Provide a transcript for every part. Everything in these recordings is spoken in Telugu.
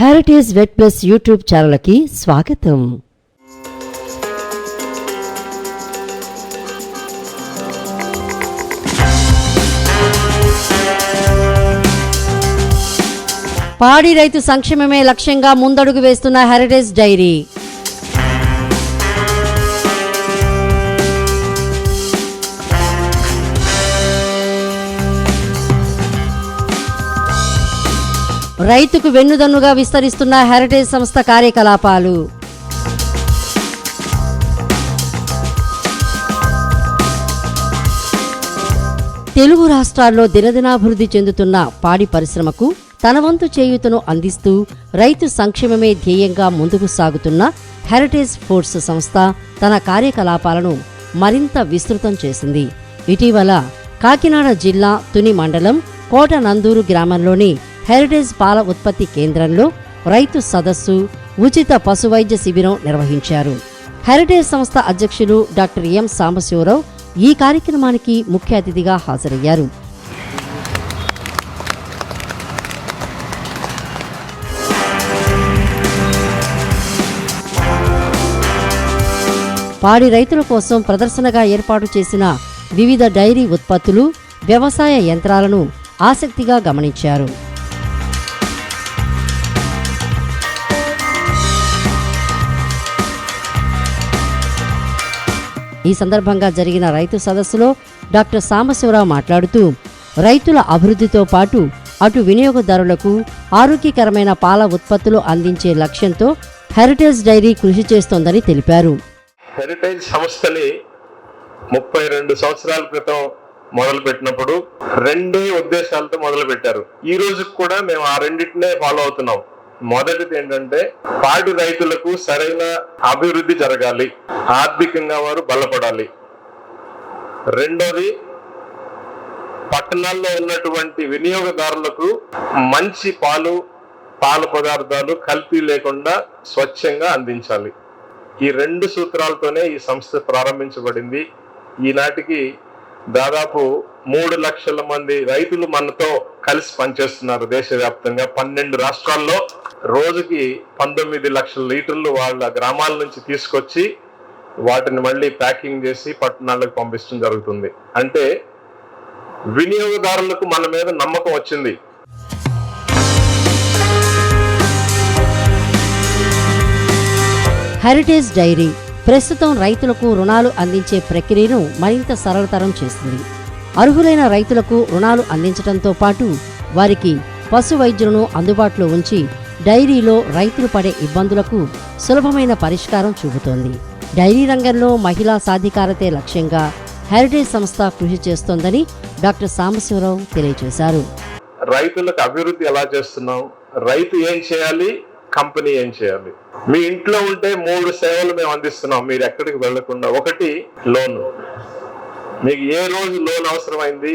హెరిటేజ్ వెట్ ప్లస్ యూట్యూబ్ ఛానల్కి స్వాగతం. పాడి రైతు సంక్షేమమే లక్ష్యంగా ముందడుగు వేస్తున్న హెరిటేజ్ డైరీ. రైతుకు వెన్నుదన్నుగా విస్తరిస్తున్న హెరిటేజ్ సంస్థ కార్యకలాపాలు. తెలుగు రాష్ట్రాల్లో దినదినాభివృద్ధి చెందుతున్న పాడి పరిశ్రమకు తన వంతు చేయూతను అందిస్తూ రైతు సంక్షేమమే ధ్యేయంగా ముందుకు సాగుతున్న హెరిటేజ్ ఫోర్స్ సంస్థ తన కార్యకలాపాలను మరింత విస్తృతం చేసింది. ఇటీవల కాకినాడ జిల్లా తుని మండలం కోట నందూరు గ్రామంలోని హెరిటేజ్ పాల ఉత్పత్తి కేంద్రంలో రైతు సదస్సు ఉచిత పశువైద్య శిబిరం నిర్వహించారు. హెరిటేజ్ సంస్థ అధ్యక్షులు డాక్టర్ ఎం. సాంబశివరావు ఈ కార్యక్రమానికి ముఖ్య అతిథిగా హాజరయ్యారు. పాడి రైతుల కోసం ప్రదర్శనగా ఏర్పాటు చేసిన వివిధ డైరీ ఉత్పత్తులు వ్యవసాయ యంత్రాలను ఆసక్తిగా గమనించారు. ఈ సందర్భంగా జరిగిన రైతు సదస్సులో డాక్టర్ సాంబశివరావు మాట్లాడుతూ రైతుల అభివృద్ధితో పాటు అటు వినియోగదారులకు ఆరోగ్యకరమైన పాల ఉత్పత్తులు అందించే లక్ష్యంతో హెరిటేజ్ డైరీ కృషి చేస్తోందని తెలిపారు. హెరిటేజ్ సంస్థని ముప్పై రెండు సంవత్సరాల క్రితం మొదలు పెట్టినప్పుడు రెండే ఉద్దేశాలతో మొదలు పెట్టారు ఈ రోజు కూడా మేము ఆ రెండింటినే ఫాలో అవుతున్నాం. మొదటిది ఏంటంటే పాడి రైతులకు సరైన అభివృద్ధి జరగాలి. ఆర్థికంగా వారు బలపడాలి. రెండోది పట్టణాల్లో ఉన్నటువంటి వినియోగదారులకు మంచి పాలు పాల పదార్థాలు కల్తీ లేకుండా స్వచ్ఛంగా అందించాలి. ఈ రెండు సూత్రాలతోనే ఈ సంస్థ ప్రారంభించబడింది. ఈనాటికి దాదాపు మూడు లక్షల మంది రైతులు మనతో కలిసి పనిచేస్తున్నారు దేశవ్యాప్తంగా. పన్నెండు రాష్ట్రాల్లో రోజుకి పంతొమ్మిది లక్షల లీటర్లు వాళ్ళ గ్రామాల నుంచి తీసుకొచ్చి వాటిని మళ్ళీ ప్యాకింగ్ చేసి పట్టణాలకు పంపించడం జరుగుతుంది. అంటే వినియోగదారులకు మన మీద నమ్మకం వచ్చింది. హెరిటేజ్ డైరీ ప్రస్తుతం రైతులకు రుణాలు అందించే ప్రక్రియను మరింత సరళతరం చేస్తుంది. అర్హులైన రైతులకు రుణాలు అందించడంతో పాటు వారికి పశు వైద్యులను అందుబాటులో ఉంచి డైరీలో రైతులు పడే ఇబ్బందులకు సులభమైన పరిష్కారం చూపుతోంది. డైరీ రంగంలో మహిళా సాధికారతే లక్ష్యంగా హెరిటేజ్ సంస్థ కృషి చేస్తోందని డాక్టర్ సాంబశివరావు తెలియజేశారు. రైతులకు అభివృద్ధి ఎలా చేస్తున్నాం? రైతు ఏం చేయాలి? కంపెనీ ఏం చేయాలి? మీ ఇంట్లో ఉంటే మూడు సేవలు మేము అందిస్తున్నాం. మీరు ఎక్కడికి వెళ్ళకుండా. ఒకటి లోన్. మీకు ఏ రోజు లోన్ అవసరమైంది?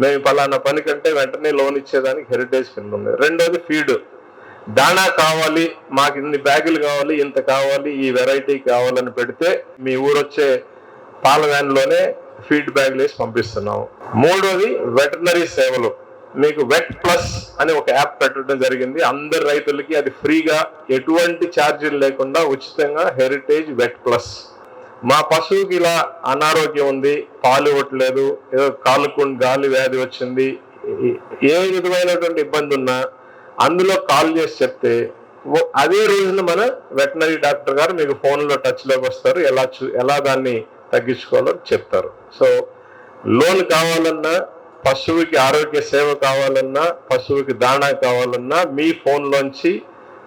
మేము పలానా పని కంటే వెంటనే లోన్ ఇచ్చేదానికి హెరిటేజ్ కింద ఉంది. రెండోది ఫీడ్. దాణా కావాలి మాకు ఇన్ని బ్యాగులు కావాలి ఇంత కావాలి ఈ వెరైటీ కావాలని పెడితే మీ ఊరొచ్చే పాల వ్యాన్లోనే ఫీడ్ బ్యాగులు వేసి పంపిస్తున్నాము. మూడోది వెటర్నరీ సేవలు. మీకు వెట్ ప్లస్ అని ఒక యాప్ పెట్టడం జరిగింది. అందరి రైతులకి అది ఫ్రీగా ఎటువంటి ఛార్జీలు లేకుండా ఉచితంగా హెరిటేజ్ వెట్ ప్లస్. మా పశువుకి ఇలా అనారోగ్యం ఉంది పాలు ఇవ్వట్లేదు ఏదో కాలుకుండా గాలి వ్యాధి వచ్చింది ఏ- ఏ విధమైనటువంటి ఇబ్బంది ఉన్నా అందులో కాల్ చేసి చెప్తే అదే రోజున మన వెటనరీ డాక్టర్ గారు మీకు ఫోన్లో టచ్లోకి వస్తారు ఎలా చూ ఎలా దాన్ని తగ్గించుకోవాలో చెప్తారు. సో లోన్ కావాలన్నా పశువుకి ఆరోగ్య సేవ కావాలన్నా పశువుకి దాణా కావాలన్నా మీ ఫోన్లోంచి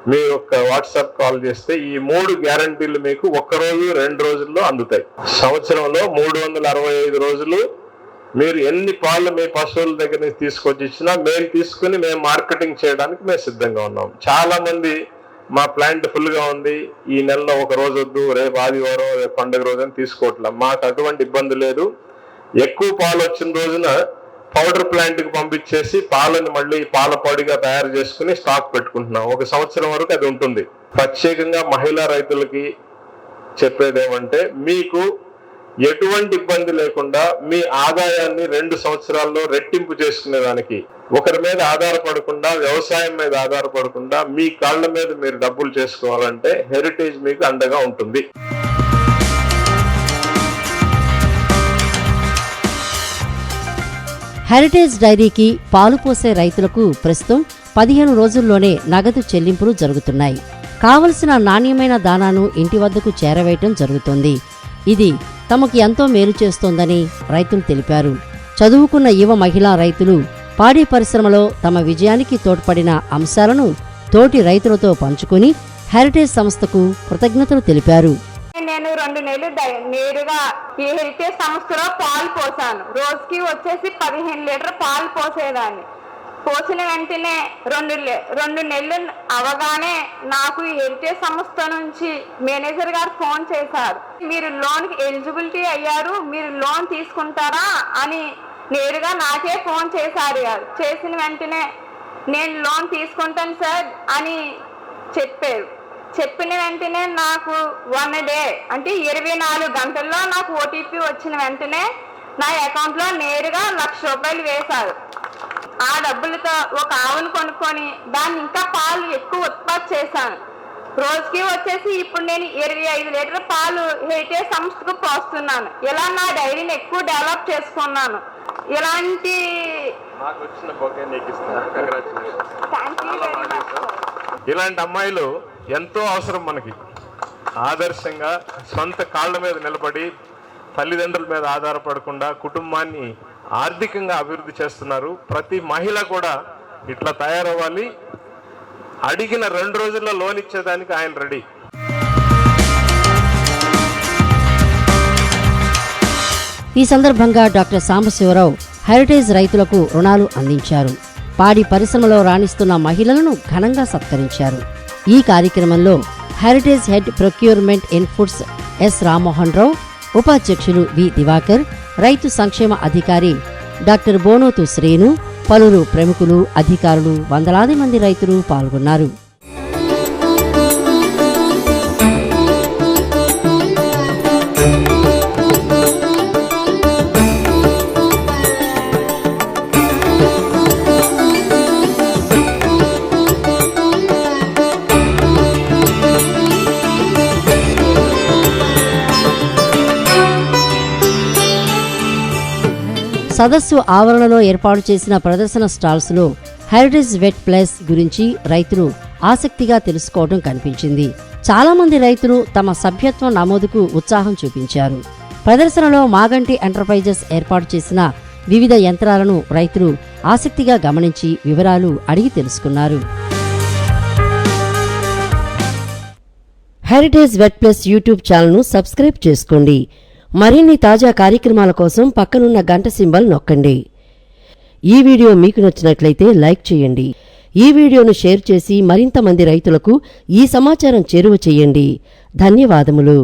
మీ యొక్క వాట్సాప్ కాల్ చేస్తే ఈ మూడు గ్యారంటీలు మీకు ఒక్క రోజు రెండు రోజుల్లో అందుతాయి. సంవత్సరంలో మూడు వందల అరవై ఐదు రోజులు మీరు ఎన్ని పాలు మీ పశువుల దగ్గర నుంచి తీసుకొచ్చి ఇచ్చినా మేము తీసుకుని మేము మార్కెటింగ్ చేయడానికి మేము సిద్ధంగా ఉన్నాం. చాలా మంది మా ప్లాంట్ ఫుల్గా ఉంది. ఈ నెలలో ఒక రోజు వద్దు రేపు ఆదివారం రేపు పండుగ రోజు అని తీసుకోవట్లేదు మాకు అటువంటి ఇబ్బంది లేదు. ఎక్కువ పాలు వచ్చిన రోజున పౌడర్ ప్లాంట్కి పంపించేసి పాలను మళ్ళీ పాల పొడిగా తయారు చేసుకుని స్టాక్ పెట్టుకుంటున్నాం. ఒక సంవత్సరం వరకు అది ఉంటుంది. ప్రత్యేకంగా మహిళా రైతులకి చెప్పేది ఏమంటే మీకు ఎటువంటి ఇబ్బంది లేకుండా మీ ఆదాయాన్ని రెండు సంవత్సరాల్లో రెట్టింపు చేసుకునే దానికి ఒకరి మీద ఆధారపడకుండా వ్యవసాయం మీద ఆధారపడకుండా మీ కాళ్ళ మీద మీరు డబ్బులు చేసుకోవాలంటే హెరిటేజ్ మీకు అండగా ఉంటుంది. హెరిటేజ్ డైరీకి పాలు పోసే రైతులకు ప్రస్తుతం పదిహేను రోజుల్లోనే నగదు చెల్లింపులు జరుగుతున్నాయి. కావలసిన నాణ్యమైన దానాను ఇంటి వద్దకు చేరవేయటం జరుగుతోంది. ఇది తమకు ఎంతో మేలు చేస్తోందని రైతులు తెలిపారు. చదువుకున్న యువ మహిళా రైతులు పాడి పరిశ్రమలో తమ విజయానికి తోడ్పడిన అంశాలను తోటి రైతులతో పంచుకుని హెరిటేజ్ సంస్థకు కృతజ్ఞతలు తెలిపారు. నేను రెండు నెలలు నేరుగా ఈ హెరిటేజ్ సంస్థలో పాలు పోసాను. రోజుకి వచ్చేసి పదిహేను లీటర్ పాలు పోసేదాన్ని. పోసిన వెంటనే రెండు రెండు నెలలు అవగానే నాకు ఈ హెరిటేజ్ సంస్థ నుంచి మేనేజర్ గారు ఫోన్ చేశారు. మీరు లోన్కి ఎలిజిబిలిటీ అయ్యారు మీరు లోన్ తీసుకుంటారా అని నేరుగా నాకే ఫోన్ చేశారు గారు. చేసిన వెంటనే నేను లోన్ తీసుకుంటాను సార్ అని చెప్పారు. చెప్పిన వెంటనే నాకు వన్ డే అంటే ఇరవై నాలుగు గంటల్లో నాకు ఓటీపీ వచ్చిన వెంటనే నా అకౌంట్లో నేరుగా లక్ష రూపాయలు వేశారు. ఆ డబ్బులతో ఒక ఆవును కొనుక్కొని దాన్ని ఇంకా పాలు ఎక్కువ ఉత్పత్తి చేశాను. రోజుకి వచ్చేసి ఇప్పుడు నేను ఇరవై ఐదు లీటర్ పాలు హెరిటేజ్ సంస్థకు పోస్తున్నాను. ఇలా నా డైరీని ఎక్కువ డెవలప్ చేసుకున్నాను. ఇలాంటి ఇలాంటి అమ్మాయిలు ఎంతో అవసరం మనకి. ఆదర్శంగా సొంత కాళ్ళ మీద నిలబడి తల్లిదండ్రుల మీద ఆధారపడకుండా కుటుంబాన్ని ఆర్థికంగా అభివృద్ధి చేస్తున్నారు. ప్రతి మహిళ కూడా ఇట్లా తయారవ్వాలి. అడిగిన రెండు రోజుల్లో లోన్ ఇచ్చేదానికి ఆయన రెడీ. ఈ సందర్భంగా డాక్టర్ సాంబశివరావు హెరిటేజ్ రైతులకు రుణాలు అందించారు. పాడి పరిశ్రమలో రాణిస్తున్న మహిళలను ఘనంగా సత్కరించారు. ఈ కార్యక్రమంలో Heritage head procurement in foods S Rammohan Rao ఉపాధ్యక్షులు వి దివాకర్ రైతు సంక్షేమ అధికారి డాక్టర్ బోనోతు శ్రీను పలువురు ప్రముఖులు అధికారులు వందలాది మంది రైతులు పాల్గొన్నారు. సదస్సు ఆవరణలో ఏర్పాటు చేసిన ప్రదర్శన స్టాల్స్లో హెరిటేజ్ వెట్ ప్లేస్ గురించి రైతులు ఆసక్తిగా తెలుసుకోవడం కనిపించింది. చాలామంది రైతులు తమ సభ్యత్వం నమోదుకు ఉత్సాహం చూపించారు. ప్రదర్శనలో మాగంటి ఎంటర్ప్రైజెస్ ఏర్పాటు చేసిన వివిధ యంత్రాలను రైతులు ఆసక్తిగా గమనించి వివరాలు అడిగి తెలుసుకున్నారు. హెరిటేజ్ వెట్ ప్లస్ యూట్యూబ్ ఛానల్ను సబ్స్క్రైబ్ చేసుకోండి. మరిన్ని తాజా కార్యక్రమాల కోసం పక్కనున్న గంట సింబల్ నొక్కండి. ఈ వీడియో మీకు నచ్చినట్లయితే లైక్ చేయండి. ఈ వీడియోను షేర్ చేసి మరింత మంది రైతులకు ఈ సమాచారం చేరువ చేయండి. ధన్యవాదములు.